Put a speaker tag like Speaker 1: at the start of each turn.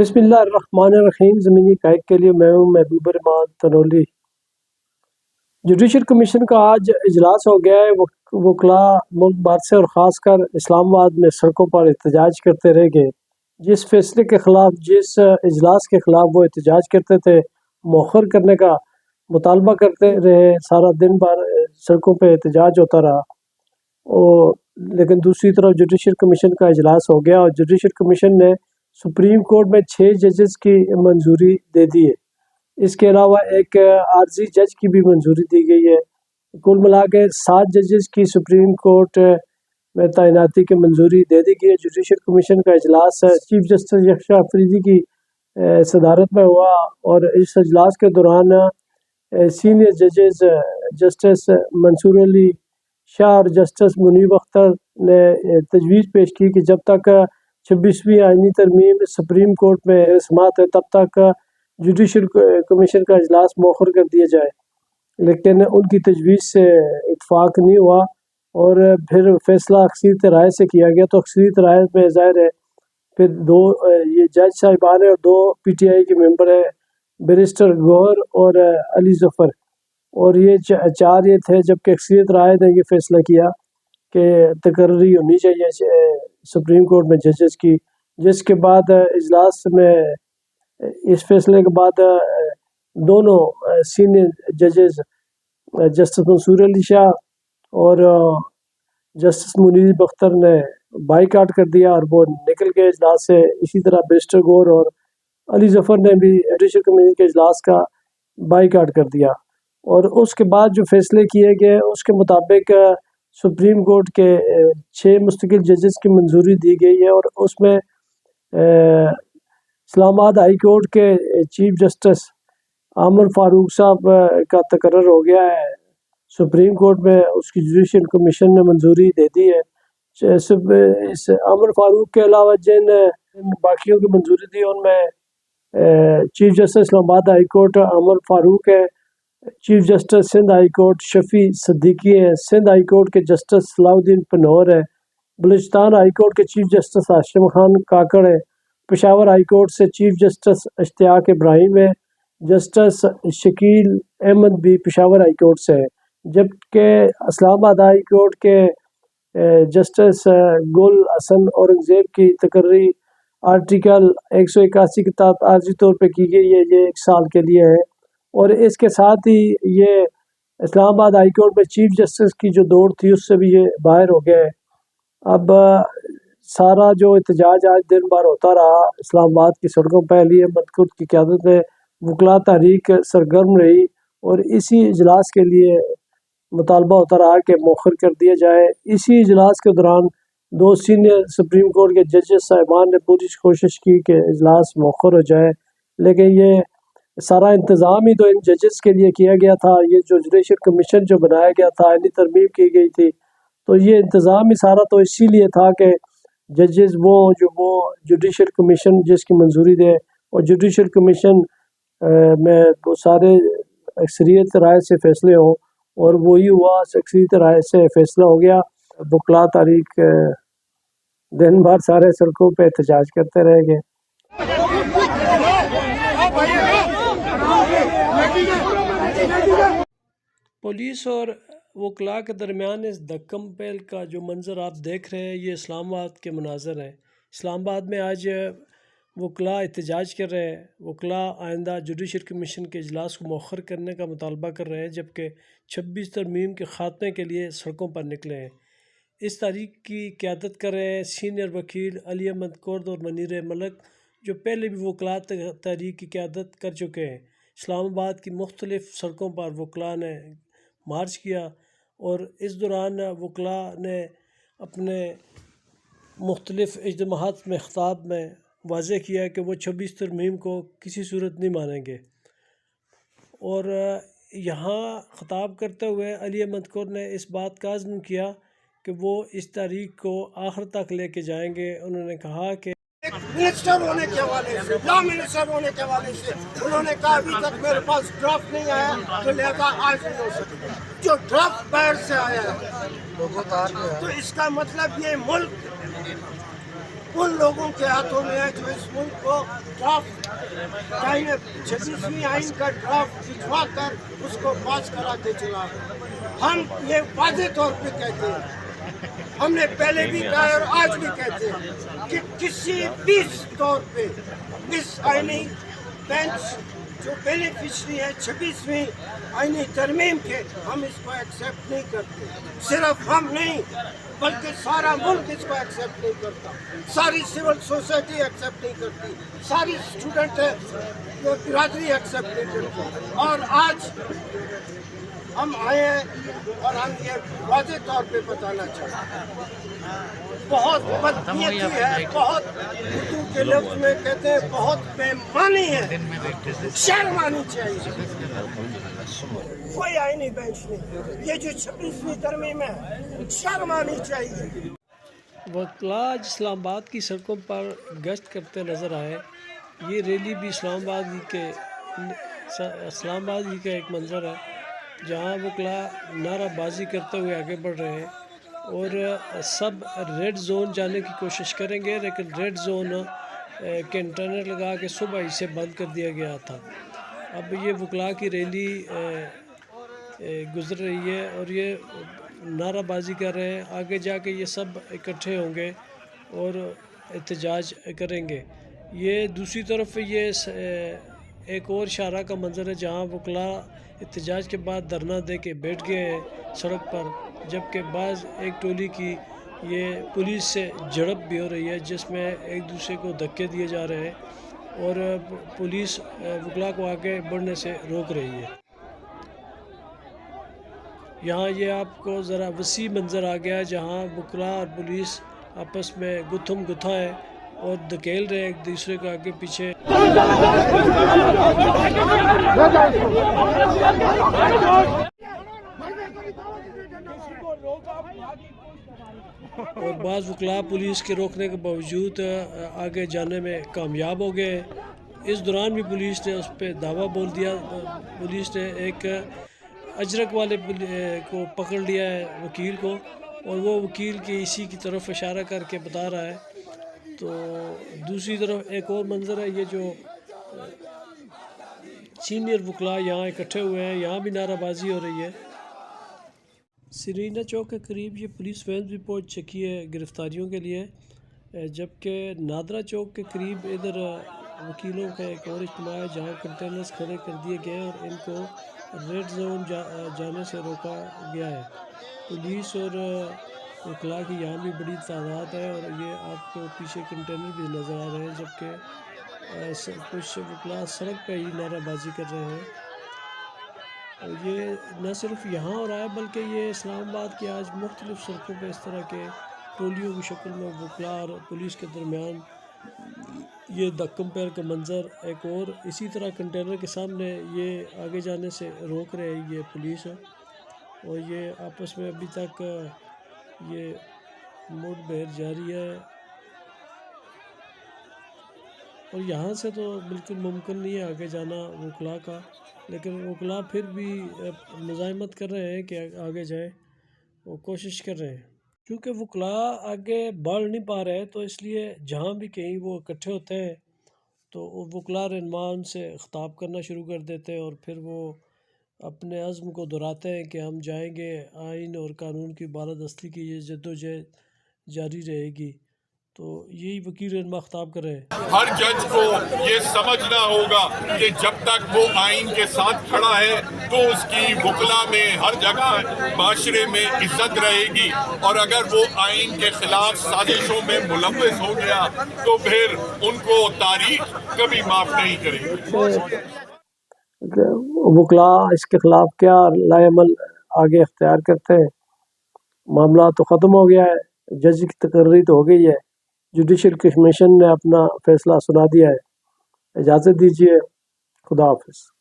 Speaker 1: بسم اللہ الرحمن الرحیم۔ زمینی قائد کے لیے میں ہوں محبوب رحمان تنولی۔ جوڈیشل کمیشن کا آج اجلاس ہو گیا ہے۔ وک- وکلاء، ملک بھر سے اور خاص کر اسلام آباد میں سڑکوں پر احتجاج کرتے رہ گئے۔ جس فیصلے کے خلاف، جس اجلاس کے خلاف وہ احتجاج کرتے تھے مؤخر کرنے کا مطالبہ کرتے رہے۔ سارا دن بھر سڑکوں پہ احتجاج ہوتا رہا۔ اور لیکن دوسری طرف جوڈیشل کمیشن کا اجلاس ہو گیا اور جوڈیشل کمیشن نے سپریم کورٹ میں چھ ججز کی منظوری دے دی ہے۔ اس کے علاوہ ایک عارضی جج کی بھی منظوری دی گئی ہے۔ کل ملا کے سات ججز کی سپریم کورٹ میں تعیناتی کی منظوری دے دی گئی ہے۔ جوڈیشل کمیشن کا اجلاس چیف جسٹس یکشا افریدی کی صدارت میں ہوا اور اس اجلاس کے دوران سینئر ججز جسٹس منصور علی شاہ اور جسٹس منیب اختر نے تجویز پیش کی کہ جب تک چھبیسویں آئینی ترمیم سپریم کورٹ میں سماعت ہے تب تک جوڈیشل کمیشن کا اجلاس مؤخر کر دیا جائے۔ لیکن ان کی تجویز سے اتفاق نہیں ہوا اور پھر فیصلہ اکثریت رائے سے کیا گیا تو اکثریت رائے میں ظاہر ہے، پھر دو، یہ جج صاحبان ہیں اور دو پی ٹی آئی کے ممبر ہیں بیرسٹر گور اور علی ظفر۔ اور یہ چار یہ تھے جبکہ اکثریت رائے نے یہ فیصلہ کیا کہ تقرری ہونی چاہیے سپریم کورٹ میں ججز کی، جس کے بعد اجلاس میں اس فیصلے کے بعد دونوں سینئر ججز جسٹس منصور علی شاہ اور جسٹس منیب اختر نے بائی کاٹ کر دیا اور وہ نکل گئے اجلاس سے اسی طرح بیرسٹر گور اور علی ظفر نے بھی جوڈیشل کمیشن کے اجلاس کا بائی کاٹ کر دیا۔ اور اس کے بعد جو فیصلے کیے گئے، اس کے مطابق سپریم کورٹ کے چھ مستقل ججز کی منظوری دی گئی ہے اور اس میں اسلام آباد ہائی کورٹ کے چیف جسٹس عامر فاروق صاحب کا تقرر ہو گیا ہے۔ سپریم کورٹ میں اس کی جوڈیشل کمیشن نے منظوری دے دی ہے۔ اس عامر فاروق کے علاوہ جن باقیوں کی منظوری دی، ان میں چیف جسٹس اسلام آباد ہائی کورٹ عامر فاروق ہے۔ Chief justice Sindh high court Shafi Siddiqui ہیں سندھ ہائی کورٹ کے جسٹس صلاح الدین پنور ہے۔ بلوچستان ہائی کورٹ کے چیف جسٹس ہاشم خان کاکڑ ہے۔ پشاور ہائی کورٹ سے چیف جسٹس اشتیاق ابراہیم ہے۔ جسٹس شکیل احمد بھی پشاور ہائی کورٹ سے ہے۔ جبکہ اسلام آباد ہائی کورٹ کے جسٹس گل حسن اورنگزیب کی تقرری آرٹیکل ایک سو اکاسی کے تحت عارضی طور پہ کی گئی ہے۔ یہ ایک سال کے لیے ہے۔ اور اس کے ساتھ ہی یہ اسلام آباد ہائی کورٹ میں چیف جسٹس کی جو دوڑ تھی اس سے بھی یہ باہر ہو گیا ہے۔ اب سارا جو احتجاج آج دن بھر ہوتا رہا، اسلام آباد کی سڑکوں پہ، علی احمد خود کی قیادت میں وکلا تحریک سرگرم رہی اور اسی اجلاس کے لیے مطالبہ ہوتا رہا کہ مؤخر کر دیا جائے۔ اسی اجلاس کے دوران دو سینئر سپریم کورٹ کے ججز صاحبان نے پوری کوشش کی کہ اجلاس مؤخر ہو جائے، لیکن یہ سارا انتظام ہی تو ان ججز کے لیے کیا گیا تھا، یہ جو جوڈیشل کمیشن جو بنایا گیا تھا آئینی ترمیم کی گئی تھی۔ تو یہ انتظام ہی سارا تو اسی لیے تھا کہ ججز وہ جو وہ جوڈیشل کمیشن جس کی منظوری دے۔ اور جوڈیشل کمیشن میں وہ سارے اکثریت رائے سے فیصلے ہوں۔ اور وہی ہوا، اکثریت رائے سے فیصلہ ہو گیا۔ بکلا تاریخ دن بھر سارے سڑکوں پہ احتجاج کرتے رہ گئے۔ پولیس اور وکلاء کے درمیان اس دھکم پہل کا جو منظر آپ دیکھ رہے ہیں، یہ اسلام آباد کے مناظر ہیں۔ اسلام آباد میں آج وکلاء احتجاج کر رہے ہیں۔ وکلاء آئندہ جوڈیشل کمیشن کے اجلاس کو مؤخر کرنے کا مطالبہ کر رہے ہیں، جبکہ چھبیس ترمیم کے خاتمے کے لیے سڑکوں پر نکلے ہیں۔ اس تاریخ کی قیادت کر رہے ہیں سینئر وکیل علی احمد کرد اور منیر ملک، جو پہلے بھی وکلاء تحریک کی قیادت کر چکے ہیں۔ اسلام آباد کی مختلف سڑکوں پر وکلاء نے مارچ کیا اور اس دوران وکلاء نے اپنے مختلف اجتماعات میں خطاب میں واضح کیا کہ وہ چھبیس ترمیم کو کسی صورت نہیں مانیں گے۔ اور یہاں خطاب کرتے ہوئے علی احمد کور نے اس بات کا عزم کیا کہ وہ اس تاریخ کو آخر تک لے کے جائیں گے۔ انہوں نے کہا کہ
Speaker 2: منسٹر ہونے کے حوالے سے، لا منسٹر ہونے کے حوالے سے انہوں نے کہا، ابھی تک میرے پاس ڈرافٹ نہیں آیا تو لہذا آج نہیں ہو سکتا جو ڈرافٹ باہر سے آیا ہے، تو اس کا مطلب یہ ملک، ان لوگوں کے ہاتھوں میں ہے جو اس ملک کو ڈرافٹ چاہیے۔ چھبیسویں آئین کا ڈرافٹ بھجوا کر اس کو پاس کرا کے چلا ہم یہ واضح طور پہ کہتے ہیں۔ ہم نے پہلے بھی کہا اور آج بھی کہتے ہیں کہ کسی بھی طور پہ اس آئینی بینچ جو پہلے پچھلی ہے، چھبیسویں آئینی ترمیم کے، ہم اس کو ایکسیپٹ نہیں کرتے۔ صرف ہم نہیں، بلکہ سارا ملک اس کو ایکسیپٹ نہیں کرتا۔ ساری سول سوسائٹی ایکسیپٹ نہیں کرتی۔ ساری اسٹوڈنٹ برادری ایکسیپٹ نہیں کرتی اور آج ہم آئے ہیں اور ہم یہ واضح طور پہ بتانا چاہتے ہیں۔ بہت بدیتی ہے بہت اردو کے لفظ میں کہتے ہیں بہت بے ہے۔ شہر مانی چاہیے۔ کوئی آئینی بینچ نہیں یہ جو چھبیسویں ترمیم میں
Speaker 1: شہر مانی چاہیے۔ وکلا آج اسلام آباد کی سڑکوں پر گشت کرتے نظر آئے۔ یہ ریلی بھی اسلام آباد کے اسلام آباد ہی کا ایک منظر ہے۔ جہاں وکلا نعرہ بازی کرتے ہوئے آگے بڑھ رہے ہیں اور سب ریڈ زون جانے کی کوشش کریں گے، لیکن ریڈ زون کے انٹرنر لگا کے صبح ہی سے بند کر دیا گیا تھا۔ اب یہ وکلا کی ریلی گزر رہی ہے اور یہ نعرہ بازی کر رہے ہیں۔ آگے جا کے یہ سب اکٹھے ہوں گے اور احتجاج کریں گے۔ یہ دوسری طرف یہ ایک اور شاہراہ کا منظر ہے جہاں وکلاء احتجاج کے بعد دھرنا دے کے بیٹھ گئے ہیں سڑک پر، جبکہ بعض ایک ٹولی کی یہ پولیس سے جھڑپ بھی ہو رہی ہے، جس میں ایک دوسرے کو دھکے دیے جا رہے ہیں اور پولیس وکلاء کو آگے بڑھنے سے روک رہی ہے۔ یہاں یہ آپ کو ذرا وسیع منظر آ گیا ہے جہاں وکلاء اور پولیس آپس میں گتھم گتھا ہے۔ اور دھکیل رہے ایک دوسرے کا آگے پیچھے۔ اور بعض وکلاء پولیس کے روکنے کے باوجود آگے جانے میں کامیاب ہو گئے۔ اس دوران بھی پولیس نے اس پہ دعویٰ بول دیا۔ پولیس نے ایک اجرک والے کو پکڑ لیا ہے وکیل کو، اور وہ وکیل کی اسی کی طرف اشارہ کر کے بتا رہا ہے۔ تو دوسری طرف ایک اور منظر ہے، یہ جو سینئر وکلاء یہاں اکٹھے ہوئے ہیں، یہاں بھی نعرہ بازی ہو رہی ہے۔ سرینا چوک کے قریب یہ پولیس وینز بھی پہنچ چکی ہے گرفتاریوں کے لیے، جبکہ نادرا چوک کے قریب ادھر وکیلوں کا ایک اور اجتماع ہے، جہاں کنٹینرز کھڑے کر دیے گئے ہیں اور ان کو ریڈ زون جا جانے سے روکا گیا ہے۔ پولیس اور وکلاء کی یہاں بھی بڑی تعداد ہے اور یہ آپ کو پیچھے کنٹینر بھی نظر آ رہے ہیں جبکہ کچھ وکلا سڑک پہ ہی نعرہ بازی کر رہے ہیں۔ اور یہ نہ صرف یہاں ہو رہا ہے بلکہ یہ اسلام آباد کے آج مختلف سڑکوں پہ اس طرح کے ٹولیوں کی شکل میں وکلا اور پولیس کے درمیان یہ دکم پیر کا منظر ایک اور اسی طرح کنٹینر کے سامنے یہ آگے جانے سے روک رہے یہ پولیس۔ ہے اور یہ آپس میں ابھی تک یہ موڈ بہر جاری ہے۔ اور یہاں سے تو بالکل ممکن نہیں ہے آگے جانا وکلاء کا، لیکن وکلاء پھر بھی مزاحمت کر رہے ہیں کہ آگے جائیں۔ وہ کوشش کر رہے ہیں۔ کیونکہ وکلا آگے بڑھ نہیں پا رہے، تو اس لیے جہاں بھی کہیں وہ اکٹھے ہوتے ہیں تو وکلاء رنمان سے خطاب کرنا شروع کر دیتے ہیں اور پھر وہ اپنے عزم کو دہراتے ہیں کہ ہم جائیں گے آئین اور قانون کی بالادستی کی یہ جد و جہد جاری رہے گی۔ تو یہی
Speaker 3: وکیل علماء خطاب کر رہے ہیں۔ ہر جج کو یہ سمجھنا ہوگا کہ جب تک وہ آئین کے ساتھ کھڑا ہے تو اس کی وکلا میں ہر جگہ معاشرے میں عزت رہے گی۔ اور اگر وہ آئین کے خلاف سازشوں میں ملوث ہو گیا
Speaker 1: تو پھر ان کو تاریخ کبھی معاف نہیں کرے گی۔ اچھا۔ وکلا اس کے خلاف کیا لائے عمل آگے اختیار کرتے ہیں؟ معاملہ تو ختم ہو گیا ہے، جج کی تقرری تو ہو گئی ہے۔ جوڈیشل کمیشن نے اپنا فیصلہ سنا دیا ہے۔ اجازت دیجیے خدا حافظ۔